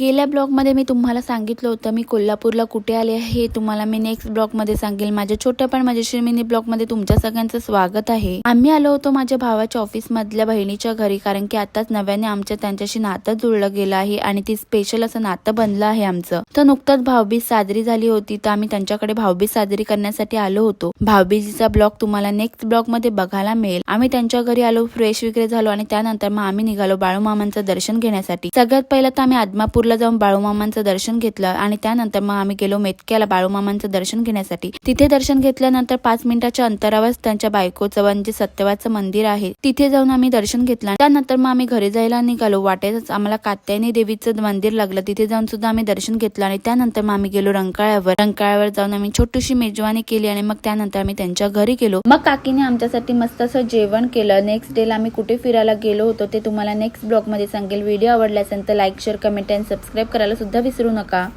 गेल्या ब्लॉगमध्ये मी तुम्हाला सांगितलं होतं मी कोल्हापूरला कुठे आले आहे हे तुम्हाला मी नेक्स्ट ब्लॉगमध्ये सांगेल. माझ्या छोट्या पण माझ्या मिनी ब्लॉगमध्ये तुमच्या सगळ्यांचं स्वागत आहे. आम्ही आलो होतो माझ्या भावाच्या ऑफिस मधल्या बहिणीच्या घरी कारण की आताच नव्याने आमच्या त्यांच्याशी नातं जुळलं गेलं आहे आणि ती स्पेशल असं नातं बनलं आहे आमचं. तर नुकतंच भाऊबीज साजरी झाली होती तर आम्ही त्यांच्याकडे भाऊबीज साजरी करण्यासाठी आलो होतो. भाऊबीजीचा ब्लॉग तुम्हाला नेक्स्ट ब्लॉगमध्ये बघायला मिळेल. आम्ही त्यांच्या घरी आलो फ्रेश वगैरे झालो आणि त्यानंतर मग आम्ही निघालो बाळूमामांचं दर्शन घेण्यासाठी. सगळ्यात पहिलं तर आम्ही आदमापूरला जाऊन बाळूमामांचं दर्शन घेतलं आणि त्यानंतर मग आम्ही गेलो मेतक्याला बाळूमामांचं दर्शन घेण्यासाठी. तिथे दर्शन घेतल्यानंतर पाच मिनिटाच्या अंतरावर त्यांच्या बायकोचं म्हणजे सत्यवाचं मंदिर आहे तिथे जाऊन आम्ही दर्शन घेतलं. त्यानंतर मग आम्ही घरी जायला निघालो. वाटेतच आम्हाला कात्यायनी देवीचं मंदिर लागलं. तिथे जाऊन सुद्धा आम्ही दर्शन घेतलं आणि त्यानंतर मग आम्ही गेलो रंकाळ्यावर. रंकाळ्यावर जाऊन आम्ही छोटीशी मेजवानी केली आणि मग त्यानंतर आम्ही त्यांच्या घरी गेलो. मग काकीने आमच्यासाठी मस्त असं जेवण केलं. नेक्स्ट डेला आम्ही कुठे फिरायला गेलो होतो ते तुम्हाला नेक्स्ट ब्लॉगमध्ये सांगेल. व्हिडिओ आवडला असेल तर like share comment and subscribe करायला सुद्धा विसरू नका.